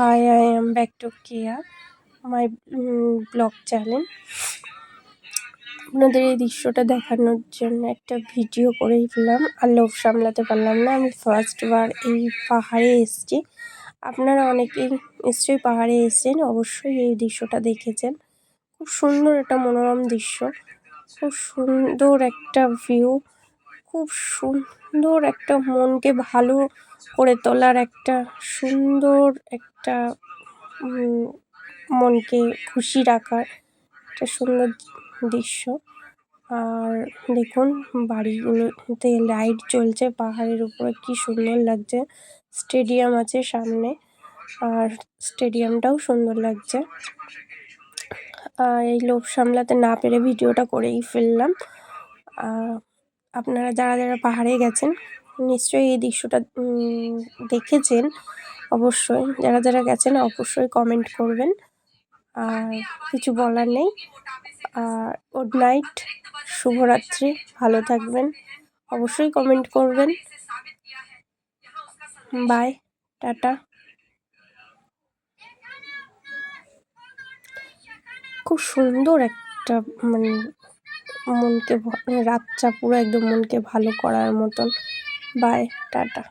Hi I am back to Keya my blog channel আপনাদের এই দৃশ্যটা দেখানোর জন্য একটা ভিডিও করেই ফেললাম। আর লোভ সামলাতে পারলাম না। আমি ফার্স্ট বার এই পাহাড়ে এসছি। আপনারা অনেকেই নিশ্চয়ই পাহাড়ে এসছেন। অবশ্যই এই দৃশ্যটা দেখেছেন। খুব সুন্দর একটা মনোরম দৃশ্য। খুব সুন্দর একটা ভিউ খুব সুন্দর একটা মনকে ভালো করে তোলার একটা সুন্দর একটা মনকে খুশি রাখার একটা সুন্দর দৃশ্য। আর দেখুন, বাড়িগুলোতে লাইট জ্বলছে, পাহাড়ের উপরে কি সুন্দর লাগছে। স্টেডিয়াম আছে সামনে, আর স্টেডিয়ামটাও সুন্দর লাগছে। আর এই লোভ সামলাতে না পেরে ভিডিওটা করেই ফেললাম। আপনারা যারা যারা পাহাড়ে গেছেন, নিশ্চয়ই এই দৃশ্যটা দেখেছেন অবশ্যই। যারা যারা গেছেন, অবশ্যই কমেন্ট করবেন। আর কিছু বলার নেই। আর গুড নাইট শুভরাত্রি, ভালো থাকবেন। অবশ্যই কমেন্ট করবেন। Bye tata. খুব সুন্দর একটা মানে মনকে রাতটা পুরো একদম মনকে ভালো করার মতন। Bye tata.